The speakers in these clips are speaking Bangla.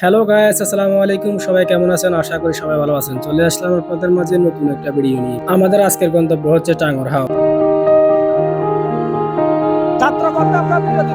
হ্যালো গাইস আসসালামু আলাইকুম। সবাই কেমন আছেন? আশা করি সবাই ভালো আছেন। চলে আসলাম আপনাদের মাঝে নতুন একটা ভিডিও নিয়ে। আমাদের আজকের গন্তব্য হচ্ছে টাঙ্গর হাও।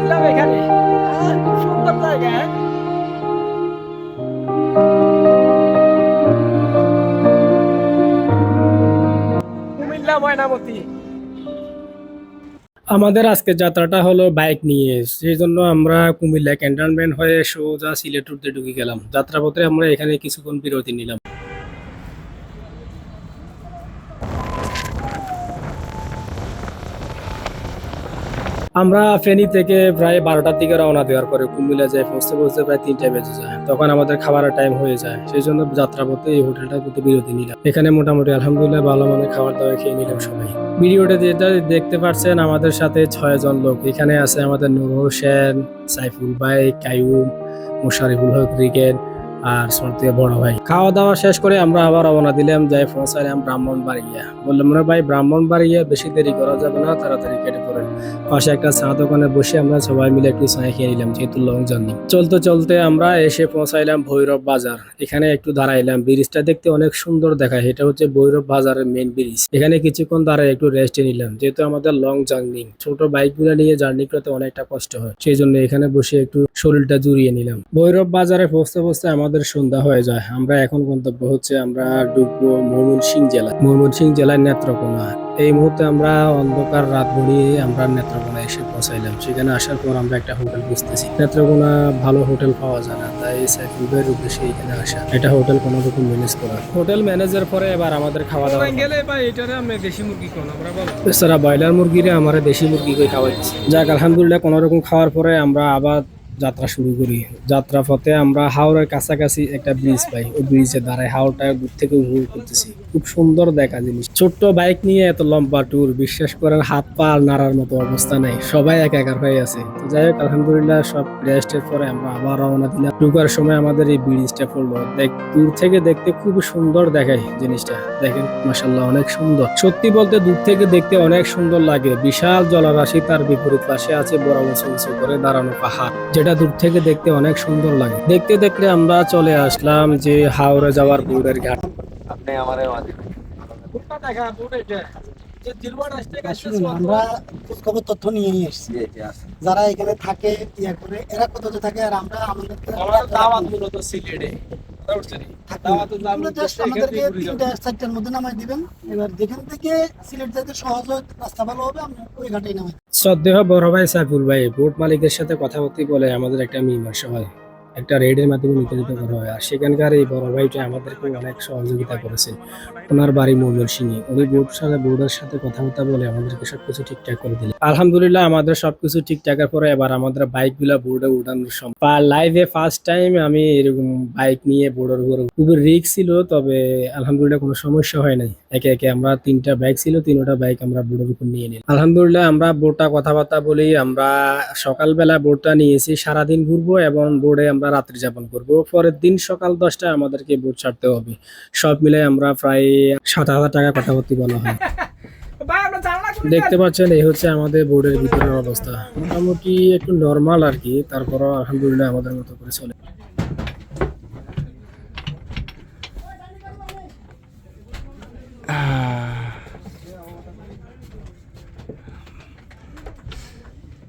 দিলাম এখানে। সুন্দর জায়গা হ্যাঁ? কুমিল্লা ময়নামতি। আমাদের আজকে যাত্রাটা হলো বাইক নিয়ে। সেই জন্য আমরা কুমিল্লা ক্যান্টনমেন্ট হয়ে সোজা সিলেট উঠতে ঢুকে গেলাম। যাত্রাপথে আমরা এখানে কিছুক্ষণ বিরতি নিলাম। আমরা ফেনী থেকে প্রায় বারোটার দিকে রওনা দেওয়ার পরে কুমিল্লা যাই, পৌঁছতে পৌঁছতে প্রায় তিনটা বেজে যায়। তখন আমাদের খাবারের টাইম হয়ে যায়। সেই জন্য যাত্রা যাত্রাপথে এই হোটেলটার প্রতি বিরতি নিলাম। এখানে মোটামুটি আলহামদুলিল্লাহ ভালো মানের খাবার দাবার খেয়ে নিলাম সবাই। ভিডিওটা যেটা দেখতে পাচ্ছেন, আমাদের সাথে ছয় জন লোক। এখানে আছে আমাদের নুর হোসেন, সাইফুল ভাই কাইউম মুশারিফুল হক ক্রিকেট আর সর্তীয় বড় ভাই। খাওয়া দাওয়া শেষ করে আমরা আবার রওনা দিলাম যাই পৌঁছালাম ব্রাহ্মণ বাড়িয়া বললাম রে ভাই ব্রাহ্মণ বাড়িয়া বেশি দেরি করা যাবে না, তাড়াতাড়ি কেটে পড়েন পাশে একটা চা দোকানে বসে আমরা সবাই মিলে একটু চা খেয়ে নিলাম, যেহেতু লং জার্নি চলতে চলতে আমরা এসে পৌঁছাইলাম ভৈরব বাজার। এখানে একটু দাঁড়াইলাম। ব্রিজটা দেখতে অনেক সুন্দর দেখায় এটা হচ্ছে ভৈরব বাজারের মেন ব্রিজ এখানে কিছুক্ষণ দাঁড়ায় একটু রেস্ট নিলাম, যেহেতু আমাদের লং জার্নি ছোট বাইকগুলো নিয়ে জার্নি করতে অনেকটা কষ্ট হয়, সেই জন্য এখানে বসে একটু শরীরটা জুড়িয়ে নিলাম। ভৈরব বাজারে পৌঁছতে পৌঁছতে আমাদের সন্ধ্যা হয়ে যায়। আমরা এখন গন্তব্য হচ্ছে আমরা ডুববো ময়মনসিং জেলা। ময়মনসিং জেলার নেত্রকোনা। এই মুহূর্তে আমরা অন্ধকার রাত গড়িয়ে আমরা নেত্রকোনা এসে পৌঁছাইলাম। সেখানে আসার পর আমরা একটা হোটেল বুঝতেছি নেত্রকোনা ভালো হোটেল পাওয়া যায় না তাই সাইফুল ভাইয়ের উদ্দেশ্যে এখানে আসা। এটা হোটেল কোনো রকম ম্যানেজ করা। হোটেল ম্যানেজার পরে এবার আমাদের খাওয়া দাওয়া গেলে বা এটারে আমি দেশি মুরগি কোন আমরা এছাড়া ব্রয়লার মুরগিরে আমার দেশি মুরগি করে খাওয়াইছে যাক আলহামদুলিল্লাহ কোনো রকম খাওয়ার পরে আমরা আবার যাত্রা শুরু করি। যাত্রা পথে আমরা হাওড়ের কাছাকাছি একটা ব্রিজ পাই। ওই ব্রিজে দাঁড়ায় হাওড়টা দূর থেকে উপভোগ করতেছি। খুব সুন্দর দেখা জিনিস। ছোট্ট বাইক নিয়ে এত লম্বা ট্যুর বিশ্বাস করেন হাত পা নাড়ার মতো অবস্থা নেই। সবাই এক একার হয়ে আছে। যাই হোক, আলহামদুলিল্লাহ সব রেস্টের পরে আমরা আবার রওনা দিলাম। ঢুকার সময় আমাদের এই ব্রিজটা পড়ল। দেখ, দূর থেকে দেখতে খুবই সুন্দর দেখায় জিনিসটা। দেখেন মাসাল্লাহ অনেক সুন্দর। সত্যি বলতে দূর থেকে দেখতে অনেক সুন্দর লাগে। বিশাল জলরাশি তার বিপরীত পাশে আছে বড় উঁচু করে দাঁড়ানো পাহাড়। যেটা দূর থেকে দেখতে অনেক সুন্দর লাগে। দেখতে দেখতে আমরা চলে আসলাম যে হাওড়া যাওয়ার বোর্ডের ঘাট। আপনি আমার এটা খোঁজখবর তথ্য নিয়ে এসেছি। যারা এখানে থাকে ইয়া করে এরা কোথাও থাকে আর আমরা আমাদেরকে আমাদেরকে তিনটা চারটার মধ্যে নামাই দিবেন। এবার যেখান থেকে সিলেট যেতে সহজ হয় রাস্তা ভালো হবে আমরা ওই ঘাটেই নামাই। শ্রদ্ধেয় বড় ভাই সাইফুল ভাই বোট মালিকের সাথে কথা বলতে বলে আমাদের একটা মীমাংসা হয়। একটা রেডের মাধ্যমে নির্ধারিত করা হয়। আর সেখানকার এই বড় ভাইটা আমাদেরকে অনেক সহযোগিতা করেছেন ওনার বাড়ি মৌমের সিংহে উনি বোর্ড সাথে বোর্ডের সাথে কথাবার্তা বলে আমাদেরকে সবকিছু ঠিকঠাক করে দিলেন। আলহামদুলিল্লাহ, আমাদের সবকিছু ঠিকঠাকের পরে এবার আমাদের বাইকগুলা বোর্ডে উঠানোর সময় লাইভে ফার্স্ট টাইম আমি এরকম বাইক নিয়ে বোর্ডের উপর খুবই রিস্ক ছিল, তবে আলহামদুলিল্লাহ কোনো সমস্যা হয় নাই। একে একে আমরা তিনটা বাইক ছিল, তিনটা বাইক আমরা বোর্ডের উপর নিয়ে নিই আলহামদুলিল্লাহ, আমরা বোর্ডটা কথাবার্তা বলি, আমরা সকালবেলা বোর্ডটা নিয়েছি, সারাদিন ঘুরবো এবং বোর্ডে আমরা রাত্রি যাপন করব। পরের দিন সকাল দশটায় আমাদেরকে বোর্ড ছাড়তে হবে। সব মিলে আমরা প্রায় সাত হাজার টাকা কথাবার্তি বলা হয়। দেখতে পাচ্ছেন, এই হচ্ছে আমাদের বোর্ডের ভিতরের অবস্থা। মোটামুটি একটু নর্মাল আর কি, তারপরও আলহামদুলিল্লাহ আমাদের মতো করে চলে।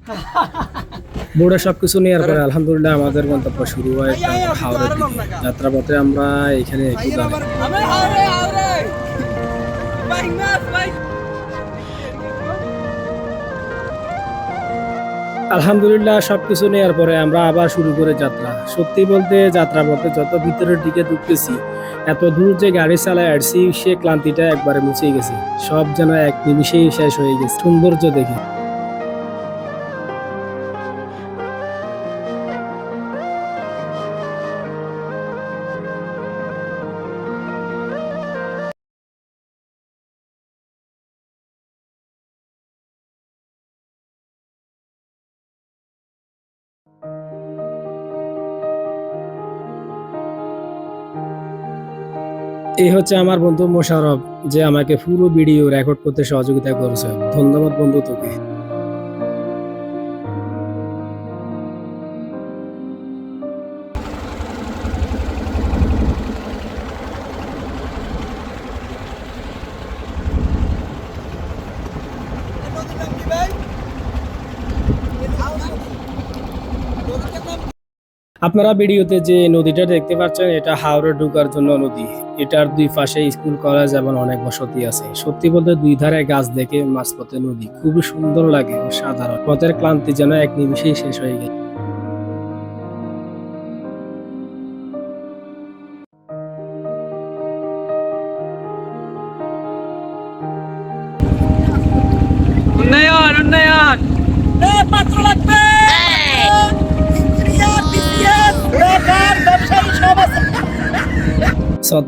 বোর্ডে সবকিছু নেওয়ার পরে আলহামদুলিল্লাহ আমাদের গন্তব্য শুরু হয় হাওড়ার যাত্রাপথে আমরা এখানে আলহামদুলিল্লাহ সবকিছু নেওয়ার পরে আমরা আবার শুরু করে যাত্রা। সত্যি বলতে যাত্রা পথে যত ভিতরের দিকে ঢুকতেছি, এত দূর যে গাড়ি চালায় আসছি সে ক্লান্তিটা একবারে মুছে গেছে। সব যেন এক নিমিষেই শেষ হয়ে গেছে। সৌন্দর্য দেখে। এই হচ্ছে আমার বন্ধু মোশারফ যে আমাকে পুরো ভিডিও রেকর্ড করতে সহযোগিতা করেছে। ধন্যবাদ বন্ধু তোকে। আপনারা ভিডিওতে যে নদীটা দেখতে পাচ্ছেন, এটা হাওড়া ঢুকার জন্য নদী। এটার দুই পাশে স্কুল, কলেজ এবং অনেক বসতি আছে। সত্যি বলতে দুই ধারে গাছ দেখে মাঝপথে নদী। খুবই সুন্দর লাগে সাধারণ পথের ক্লান্তি যেন এক নিমিশেই শেষ হয়ে গেল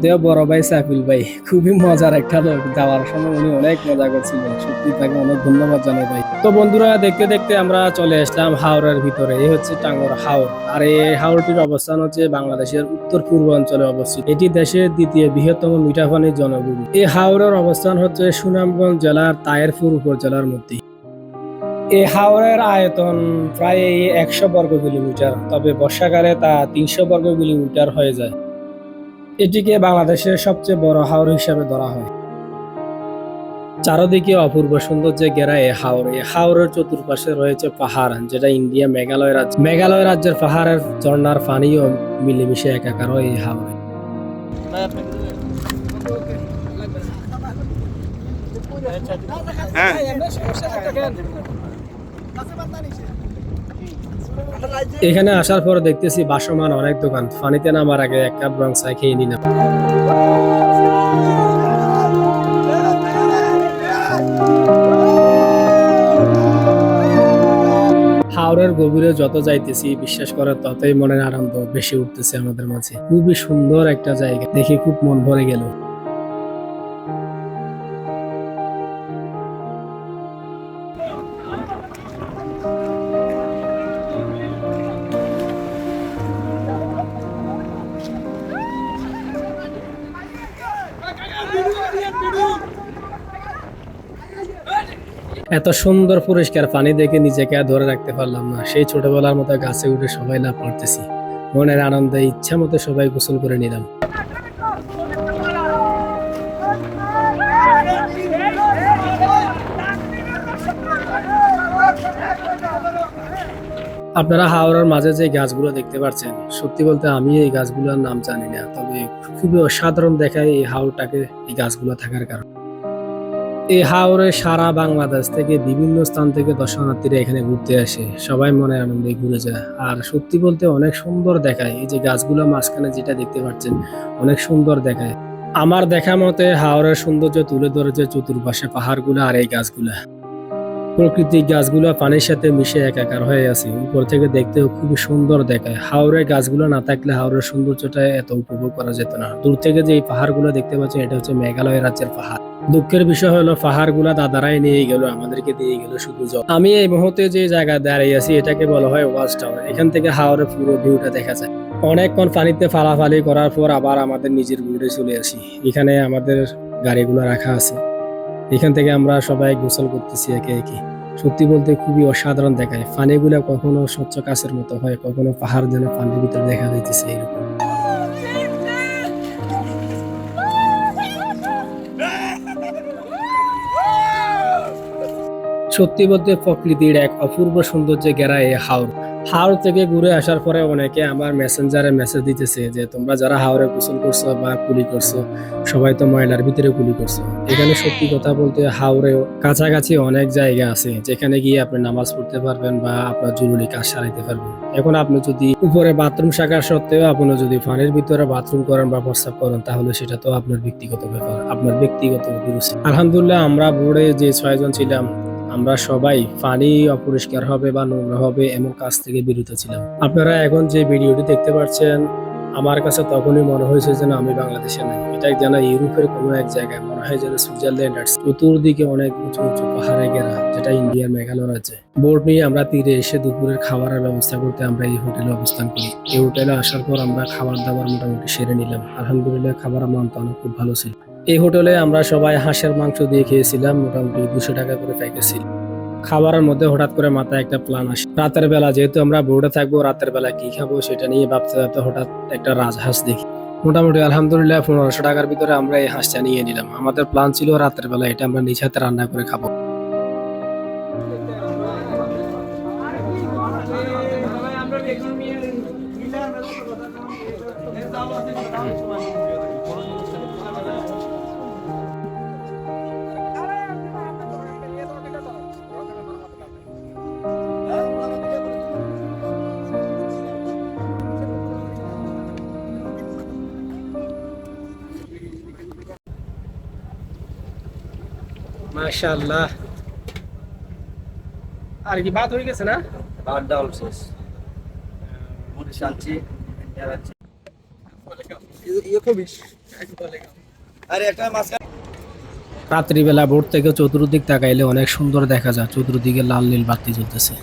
সত্ত্বেও বড় ভাই সাইফুল ভাই। খুবই মজার একটা লোক যাওয়ার সময় উনি অনেক মজা করছিলেন। সত্যি তাকে অনেক ধন্যবাদ জানাই ভাই। তো বন্ধুরা, দেখতে দেখতে আমরা চলে আসলাম হাওড়ের ভিতরে। এই হচ্ছে টাঙ্গর হাওড়। আর এই হাওড়টির অবস্থান হচ্ছে বাংলাদেশের উত্তর পূর্ব অঞ্চলে অবস্থিত। এটি দেশের দ্বিতীয় বৃহত্তম মিঠাপানির জনভূমি। এই হাওড়ের অবস্থান হচ্ছে সুনামগঞ্জ জেলার তায়েরপুর উপজেলার মধ্যে। এই হাওড়ের আয়তন প্রায় একশো বর্গ কিলোমিটার। তবে বর্ষাকালে তা তিনশো বর্গ কিলোমিটার হয়ে যায়। এটিকে বাংলাদেশের সবচেয়ে বড় হাওর হিসাবে ধরা হয়। চারদিকে অপূর্ব সৌন্দর্যে ঘেরা এ হাওর। এই হাওরের চতুর্পাশে রয়েছে পাহাড় যেটা ইন্ডিয়া মেঘালয় রাজ্য মেঘালয় রাজ্যের পাহাড়ের ঝর্ণার পানিও মিলেমিশে একাকার হয় এই হাওরে। এখানে আসার পর দেখতেছি বাসমান অনেক দোকান। পানিতে নামার আগে এক কাপ রং চা খেয়ে নিলাম। হাওড়ের গভীরে যত যাইতেছি, বিশ্বাস করে ততই মনের আনন্দ বেশি উঠতেছে আমাদের মাঝে। খুবই সুন্দর একটা জায়গা। দেখে খুব মন ভরে গেল। এত সুন্দর পরিষ্কার পানি দেখে নিজেকে আর ধরে রাখতে পারলাম না। সেই ছোটবেলার মতো গাছে উঠে সবাই লাভ করতেছি মনের আনন্দে, ইচ্ছা মতো সবাই গোসল করে নিলাম। আপনারা হাওড়ার মাঝে যে গাছগুলো দেখতে পাচ্ছেন, সত্যি বলতে আমি এই গাছগুলোর নাম জানি না, তবে খুবই অসাধারণ দেখায় এই হাওড়টাকে, এই গাছগুলো থাকার কারণে। এই হাওরে সারা বাংলাদেশ থেকে বিভিন্ন স্থান থেকে দর্শনার্থীরা এখানে ঘুরতে আসে। সবাই মনে আনন্দে ঘুরে যায়। আর সত্যি বলতে অনেক সুন্দর দেখায়। এই যে গাছগুলো মাঝখানে যেটা দেখতে পাচ্ছেন, অনেক সুন্দর দেখায়। আমার দেখা মতে হাওড়ের সৌন্দর্য, তুলে ধরেছে চতুর্পাশে পাহাড়গুলো আর এই গাছগুলা। প্রকৃতিক গাছগুলো পানির সাথে মিশে একাকার হয়ে আছে। উপর থেকে দেখতেও খুবই সুন্দর দেখায়। হাওড়ের গাছগুলো না থাকলে হাওড়ের সৌন্দর্যটা এত উপভোগ করা যেত না। দূর থেকে যে এই পাহাড়গুলো দেখতে পাচ্ছেন, এটা হচ্ছে মেঘালয় রাজ্যের পাহাড়। দুঃখের বিষয় হলো, পাহাড়গুলা দাদারাই নিয়ে গেল, আমাদেরকে দিয়ে গেল শুধু জল। আমি এই মুহূর্তে যে জায়গায় দাঁড়িয়ে আছি, এটাকে বলা হয় ওয়াচ টাওয়ার। এখান থেকে হাওড়ের পুরো ভিউটা দেখা যায়। অনেকক্ষণ পানিতে ফালাফালি করার পর আবার আমাদের নিজের বোর্ডে চলে আসি। এখানে আমাদের গাড়িগুলো রাখা আছে। এখান থেকে আমরা সবাই গোসল করতেছি একে একে। সত্যি বলতে খুবই অসাধারণ দেখায়। পানিগুলো কখনো স্বচ্ছ কাছের মতো হয়, কখনো পাহাড় যেন পানির ভিতরে দেখা যাইতেছে এরকম সত্যি বলতে প্রকৃতির এক অপূর্ব সৌন্দর্যে ঘেরা এই হাওড় হাওড় থেকে ঘুরে আসার পরে অনেকে আমার মেসেঞ্জারে মেসেজ দিতেছে যে, তোমরা যারা হাওড়ে গোসল করছ বা কুলি করছ, সবাই তো ময়লার ভিতরে কুলি করছ। এখানে সত্যি কথা বলতে হাওড়েও কাছাকাছি অনেক জায়গা আছে, যেখানে গিয়ে আপনি নামাজ পড়তে পারবেন বা আপনার জরুরি কাজ সারাইতে পারবেন। এখন আপনি যদি উপরে বাথরুম শাখার সত্ত্বেও আপনি যদি পানির ভিতরে বাথরুম করেন বা প্রস্তাব করেন, তাহলে সেটা তো আপনার ব্যক্তিগত ব্যাপার, আপনার ব্যক্তিগত আলহামদুলিল্লাহ আমরা বোর্ডে যে ছয়জন ছিলাম আমরা সবাই পানি অপরিষ্কার হবে বা নোংরা হবে এমন কাজ থেকে বিরত ছিলাম। আপনারা এখন যে ভিডিওটি দেখতে পাচ্ছেন, আমার কাছে তখনই মনে হয়েছে যেন আমি বাংলাদেশে নাই। এটা যেন ইউরোপের কোনো এক জায়গায় মনে হয় যেন সুইজারল্যান্ড আর চতুর্দিকে অনেক উঁচু উঁচু পাহাড়ে ঘেরা, যেটা ইন্ডিয়ার মেঘালয় রাজ্যে। বোর্ড নিয়ে আমরা তীরে এসে দুপুরের খাবারের ব্যবস্থা করতে আমরা এই হোটেলে অবস্থান করি। এই হোটেলে আসার পর আমরা খাবার দাবার মোটামুটি সেরে নিলাম। আলহামদুলিল্লাহ খাবারের মান তো অনেক খুব ভালো ছিল। এই হোটেলে আমরা সবাই হাঁসের মাংস দিয়ে খেয়েছিলাম, মোটামুটি দুশো টাকা করে প্যাকেজ ছিল। খাবারের মধ্যে হঠাৎ করে মাথায় একটা প্ল্যান আসে। রাতের বেলা যেহেতু আমরা বোর্ডে থাকব, রাতের বেলা কি খাব সেটা নিয়ে ভাবতে ভাবতে হঠাৎ একটা রাজহাঁস দেখি। মোটামুটি আলহামদুলিল্লাহ পনেরোশো টাকার ভিতরে আমরা এই হাঁসটা নিয়ে নিলাম। আমাদের প্ল্যান ছিল রাতের বেলা এটা আমরা নিজ হাতে রান্না করে খাব। মাশাআল্লাহ। আর কি বাদ হয়ে গেছে না? বাদ ডাল শেষ মনে মাছ রাত্রিবেলা ভোর থেকে চতুর্দিক তাকাইলে অনেক সুন্দর দেখা যায়। চতুর্দিকে লাল নীল বাতি জ্বলতেছে।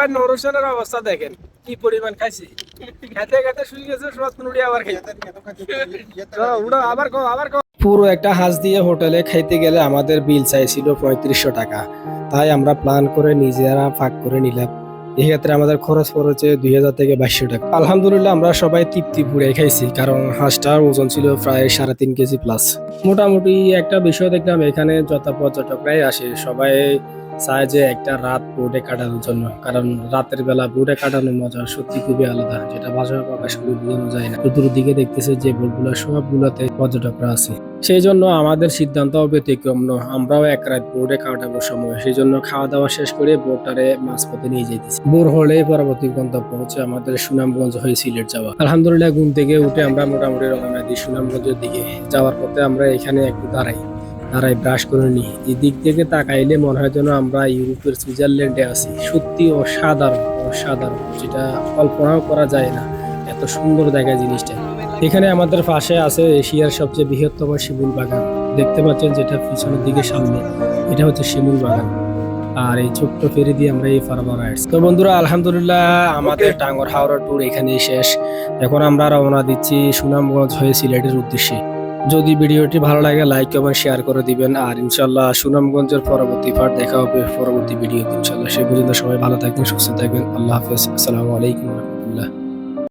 সবাই নরসেনের অবস্থা দেখেন, কি পরিমাণ খাইছি। খেতে খেতে শুয়ে গেছে, সব নুড়ি আবার খাইতে আবার কো আবার কো পুরো একটা হাঁস দিয়ে হোটেলে খাইতে গেলে আমাদের বিল চাইছিল পঁয়ত্রিশশো টাকা। তাই আমরা প্ল্যান করে নিজেরা ভাগ করে নিলাম। এক্ষেত্রে আমাদের খরচ পড়েছে দুই হাজার থেকে বাইশশো টাকা। আলহামদুলিল্লাহ, আমরা সবাই তৃপ্তি পুড়ে খাইছি, কারণ হাঁসটার ওজন ছিল প্রায় সাড়ে তিন কেজি প্লাস মোটামুটি একটা বিষয় দেখলাম, এখানে যত পর্যটকরাই আসে, সবাই চায় যে একটা রাত বোর্ডে কাটানোর জন্য। কারণ রাতের বেলা বোর্ডে কাটানোর মজা সত্যি খুবই আলাদা। যেটা ভাষায় প্রকাশ করে বোঝানো যায় না। চতুর্দিকে দেখতেছে যে বোর্ডগুলো সবগুলোতে পর্যটকরা আছে। সেই জন্য আমাদের সিদ্ধান্ত ব্যতিক্রম নয়। আমরাও এক রাত বোর্ডে কাটাবো সময়। সেই জন্য খাওয়া দাওয়া শেষ করে বোর্ডটারে মাঝপথে নিয়ে যাইতেছি। বোর হলে পরবর্তী গন্তব্য হচ্ছে আমাদের সুনামগঞ্জ হয়ে সিলেট যাওয়া। আলহামদুলিল্লাহ, ঘুম থেকে উঠে আমরা মোটামুটি রওনা দিই সুনামগঞ্জের দিকে। যাওয়ার পথে আমরা এখানে একটু দাঁড়াই। দাঁড়াই ব্রাশ করে নিই এদিক থেকে তাকাইলে মনে হয় যেন আমরা ইউরোপের সুইজারল্যান্ডে আছি। সত্যি অসাধারণ অসাধারণ। যেটা কল্পনাও করা যায় না এত সুন্দর জায়গা জিনিসটা। এখানে আমাদের পাশে আছে এশিয়ার সবচেয়ে বৃহত্তম শিমুল বাগান। দেখতে পাচ্ছেন যেটা পিছনের দিকে সামনে। এটা হচ্ছে শিমুল বাগান। আর এই ছোট্ট ফেরি দিয়ে আমরা এই ফার্মার আসছি তো বন্ধুরা আলহামদুলিল্লাহ আমাদের টাঙ্গর হাওড়া ট্যুর এখানেই শেষ। এখন আমরা রওনা দিচ্ছি সুনামগঞ্জ হয়ে সিলেটের উদ্দেশ্যে। যদি ভিডিওটি ভালো লাগে লাইক এবং শেয়ার করে দিবেন। আর ইনশাল্লাহ সুনামগঞ্জের পরবর্তী পার্ট দেখা হবে পরবর্তী ভিডিও ইনশাল্লাহ সে পর্যন্ত সবাই ভালো থাকবেন, সুস্থ থাকবেন। আল্লাহ হাফেজ। আসসালামু আলাইকুম রহমতুল্লাহ।